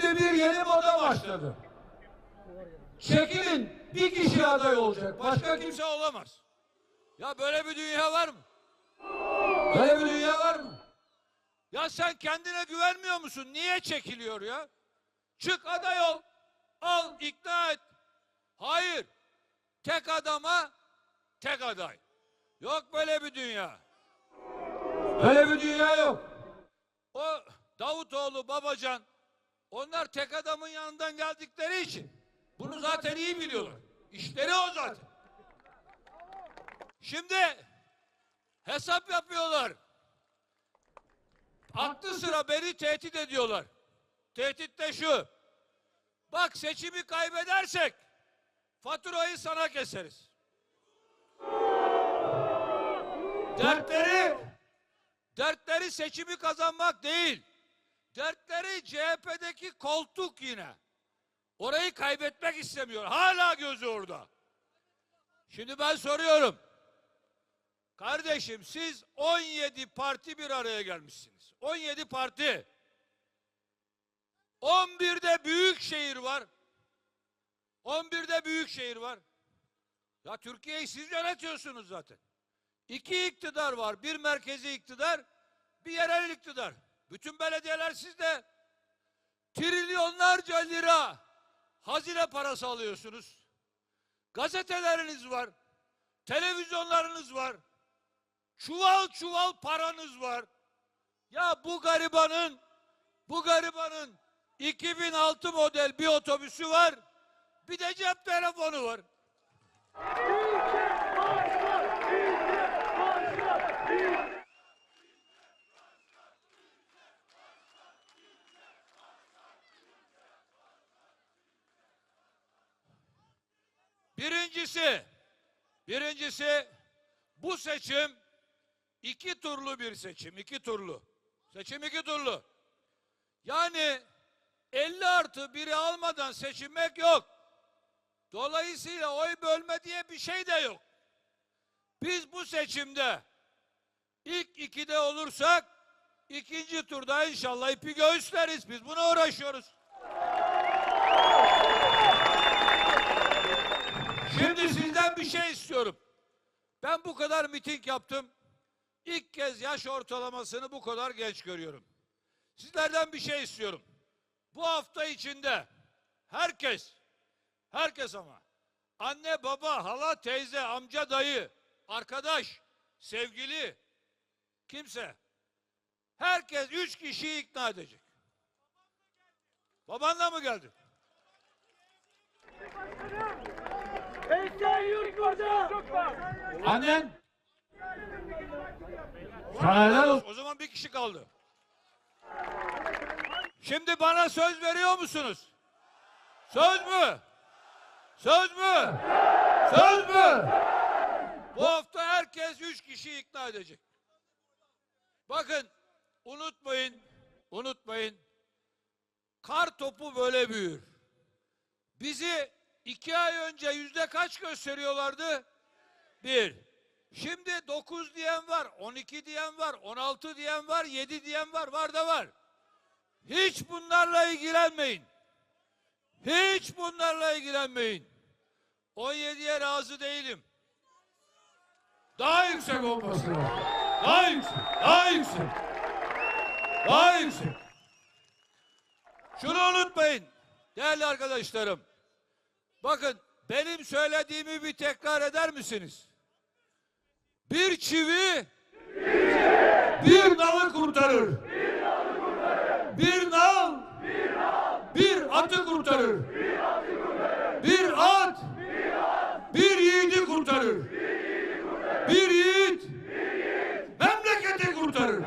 Şimdi bir yeni moda başladı. Çekilin bir kişi aday olacak. Başka kimse olamaz. Ya böyle bir dünya var mı? böyle bir dünya var mı? Ya sen kendine güvenmiyor musun? Niye çekiliyor ya? Çık aday ol. Al ikna et. Hayır. Tek adama tek aday. Yok böyle bir dünya. Böyle bir dünya yok. O Davutoğlu, Babacan onlar tek adamın yanından geldikleri için bunu zaten iyi biliyorlar. İşleri o zaten. Şimdi hesap yapıyorlar. Aklı sıra beni tehdit ediyorlar. Tehdit de şu. Bak seçimi kaybedersek faturayı sana keseriz. Dertleri Dertleri seçimi kazanmak değil. Dertleri CHP'deki koltuk yine. Orayı kaybetmek istemiyor. Hala gözü orada. Şimdi ben soruyorum. Kardeşim siz 17 parti bir araya gelmişsiniz. 17 parti. 11'de büyük şehir var. 11'de büyük şehir var. Ya Türkiye'yi siz yönetiyorsunuz zaten. İki iktidar var. Bir merkezi iktidar, bir yerel iktidar. Bütün belediyeler sizde. Trilyonlarca lira hazine parası alıyorsunuz. Gazeteleriniz var. Televizyonlarınız var. Çuval çuval paranız var. Ya bu garibanın bu garibanın 2006 model bir otobüsü var. Bir de cep telefonu var. Birincisi, birincisi bu seçim iki turlu bir seçim, iki turlu. Seçim iki turlu. Yani 50 artı biri almadan seçilmek yok. Dolayısıyla oy bölme diye bir şey de yok. Biz bu seçimde ilk ikide olursak ikinci turda inşallah ipi göğüsleriz. Biz buna uğraşıyoruz. Şimdi sizden bir şey istiyorum. Ben bu kadar miting yaptım. İlk kez yaş ortalamasını bu kadar genç görüyorum. Sizlerden bir şey istiyorum. Bu hafta içinde herkes, herkes ama anne, baba, hala, teyze, amca, dayı, arkadaş, sevgili, kimse herkes üç kişiyi ikna edecek. Babanla mı geldi? Burada. Annen sana helal olsun. O zaman bir kişi kaldı. Şimdi bana söz veriyor musunuz? Söz mü? Söz mü? Söz mü? Bu hafta herkes üç kişi ikna edecek. Bakın unutmayın, unutmayın. Kar topu böyle büyür. Bizi iki ay önce yüzde kaç gösteriyorlardı? Bir. Şimdi 9 diyen var, 12 diyen var, 16 diyen var, 7 diyen var, var da var. Hiç bunlarla ilgilenmeyin. Hiç bunlarla ilgilenmeyin. 17'ye razı değilim. Daha yüksek olması lazım. Daha yüksek, daha yüksek. Daha yüksek. Şunu unutmayın değerli arkadaşlarım. Bakın benim söylediğimi bir tekrar eder misiniz? Bir çivi bir nalı kurtarır. Bir nal bir atı kurtarır. Bir at bir yiğidi kurtarır. Bir yiğit memleketi kurtarır.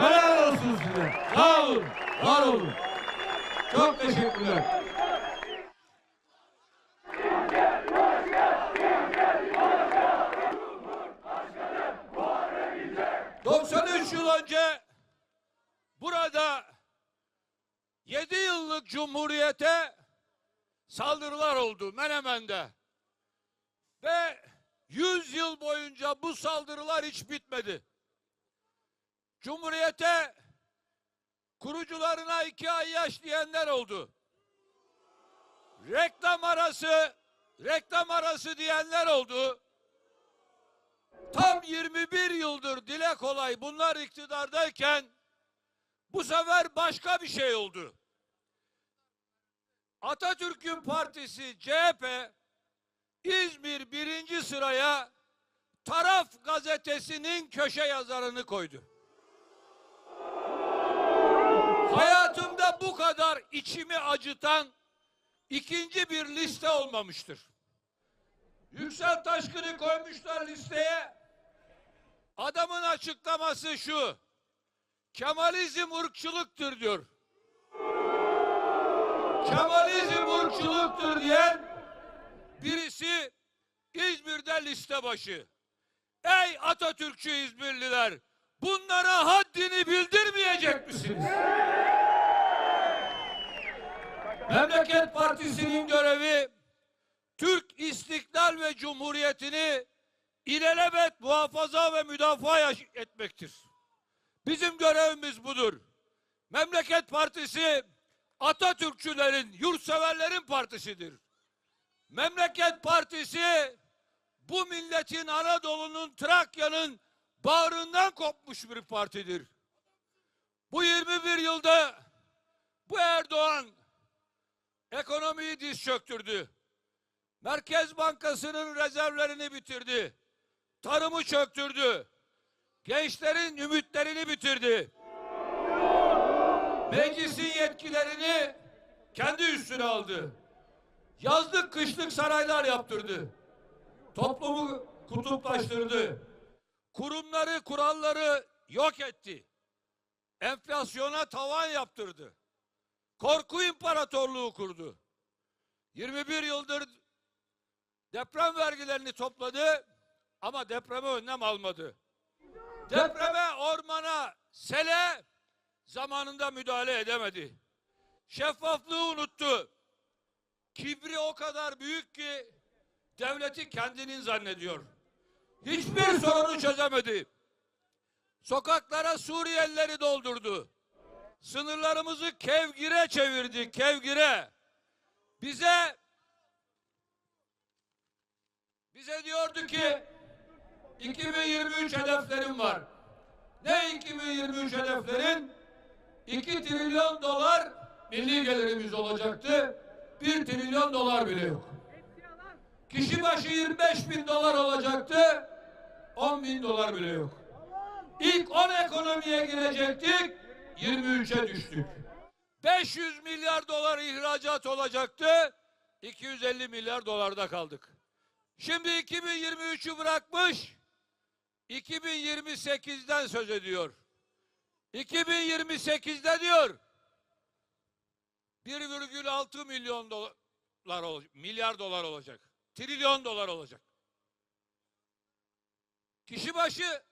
Helal olsun size. Sağ olun. Var olun. Çok teşekkürler. ...93 yıl önce... ...burada... ...7 yıllık cumhuriyete... ...saldırılar oldu Menemen'de. Ve... ...100 yıl boyunca bu saldırılar hiç bitmedi. Cumhuriyete... kurucularına iki ay yaş diyenler oldu. Reklam arası, reklam arası diyenler oldu. Tam 21 yıldır dile kolay bunlar iktidardayken bu sefer başka bir şey oldu. Atatürk'ün partisi CHP İzmir birinci sıraya Taraf gazetesinin köşe yazarını koydu. Hayatımda bu kadar içimi acıtan ikinci bir liste olmamıştır. Yüksel Taşkın'ı koymuşlar listeye. Adamın açıklaması şu. Kemalizm ırkçılıktır diyor. Kemalizm ırkçılıktır diyen birisi İzmir'de liste başı. Ey Atatürkçü İzmirliler! Bunlara haddini bildirmeyecek misiniz? Memleket Partisi'nin görevi Türk İstiklal ve Cumhuriyeti'ni ilelebet muhafaza ve müdafaa etmektir. Bizim görevimiz budur. Memleket Partisi Atatürkçülerin, yurtseverlerin partisidir. Memleket Partisi bu milletin Anadolu'nun, Trakya'nın bağrından kopmuş bir partidir. Bu 21 yılda bu Erdoğan ekonomiyi diz çöktürdü. Merkez Bankası'nın rezervlerini bitirdi. Tarımı çöktürdü. Gençlerin ümitlerini bitirdi. Meclisin yetkilerini kendi üstüne aldı. Yazlık kışlık saraylar yaptırdı. Toplumu kutuplaştırdı. Kurumları, kuralları yok etti. Enflasyona tavan yaptırdı. Korku imparatorluğu kurdu. 21 yıldır deprem vergilerini topladı ama depreme önlem almadı. Depreme, ormana, sele zamanında müdahale edemedi. Şeffaflığı unuttu. Kibri o kadar büyük ki devleti kendinin zannediyor. Hiçbir sorunu çözemedi. Sokaklara Suriyelileri doldurdu. Sınırlarımızı kevgire çevirdi, kevgire. Bize bize diyordu ki 2023 hedeflerim var. Ne 2023 hedeflerin? 2 trilyon dolar milli gelirimiz olacaktı. 1 trilyon dolar bile yok. Kişi başı 25 bin dolar olacaktı. 10 bin dolar bile yok. İlk 10 ekonomiye girecektik. 23'e düştük. 500 milyar dolar ihracat olacaktı. 250 milyar dolarda kaldık. Şimdi 2023'ü bırakmış. 2028'den söz ediyor. 2028'de diyor 1,6 milyon dolar milyar dolar olacak. Trilyon dolar olacak. Kişi başı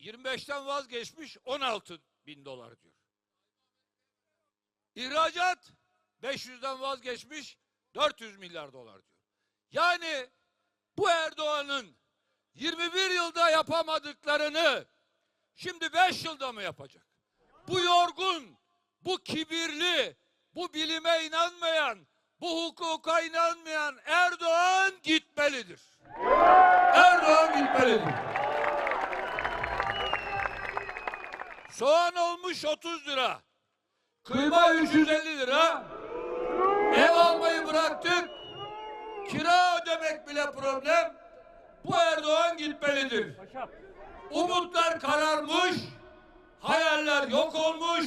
25'ten vazgeçmiş 16 bin dolar diyor. İhracat 500'den vazgeçmiş 400 milyar dolar diyor. Yani bu Erdoğan'ın 21 yılda yapamadıklarını şimdi 5 yılda mı yapacak? Bu yorgun, bu kibirli, bu bilime inanmayan, bu hukuka inanmayan Erdoğan gitmelidir. Erdoğan gitmelidir. Soğan olmuş 30 lira. Kıyma 350 lira. Ev almayı bıraktık. Kira ödemek bile problem. Bu Erdoğan gitmelidir. Umutlar kararmış. Hayaller yok olmuş.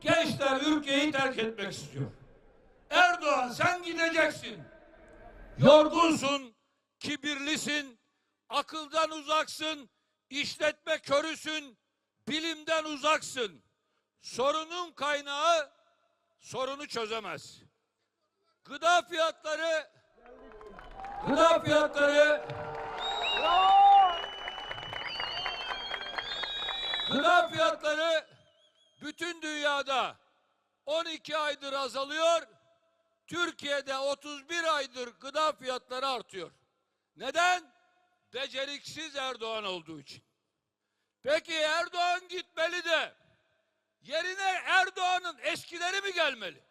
Gençler ülkeyi terk etmek istiyor. Erdoğan sen gideceksin. Yorgunsun, kibirlisin, akıldan uzaksın, işletme körüsün, bilimden uzaksın. Sorunun kaynağı sorunu çözemez. Gıda fiyatları gıda fiyatları gıda fiyatları bütün dünyada 12 aydır azalıyor. Türkiye'de 31 aydır gıda fiyatları artıyor. Neden? Beceriksiz Erdoğan olduğu için. Peki Erdoğan gitmeli de Yerine Erdoğan'ın eskileri mi gelmeli?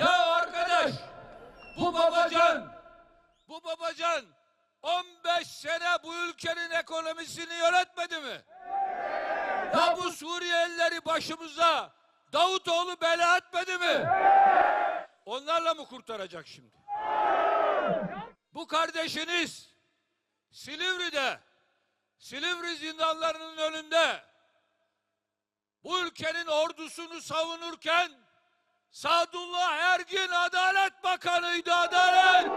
Ya bu babacan bu babacan 15 sene bu ülkenin ekonomisini yönetmedi mi? Ya bu Suriyelileri başımıza Davutoğlu bela etmedi mi? Onlarla mı kurtaracak şimdi? Bu kardeşiniz Silivri'de Silivri zindanlarının önünde bu ülkenin ordusunu savunurken Sadullah Ergin Adalet Bakanıydı Adalet.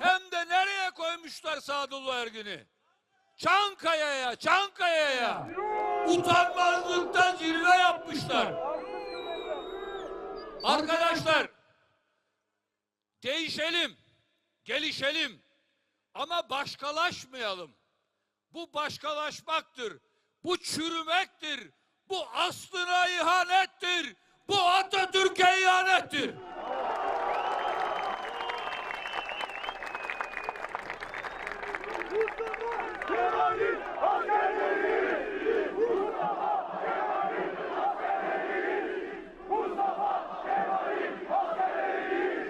Hem de nereye koymuşlar Sadullah Ergin'i? Çankaya'ya, Çankaya'ya. Utanmazlıktan zirve yapmışlar. Arkadaşlar, değişelim, gelişelim ama başkalaşmayalım. Bu başkalaşmaktır. Bu çürümektir. Bu aslına ihanettir. Bu Atatürk'e ihanettir. Kemal'in askerleri!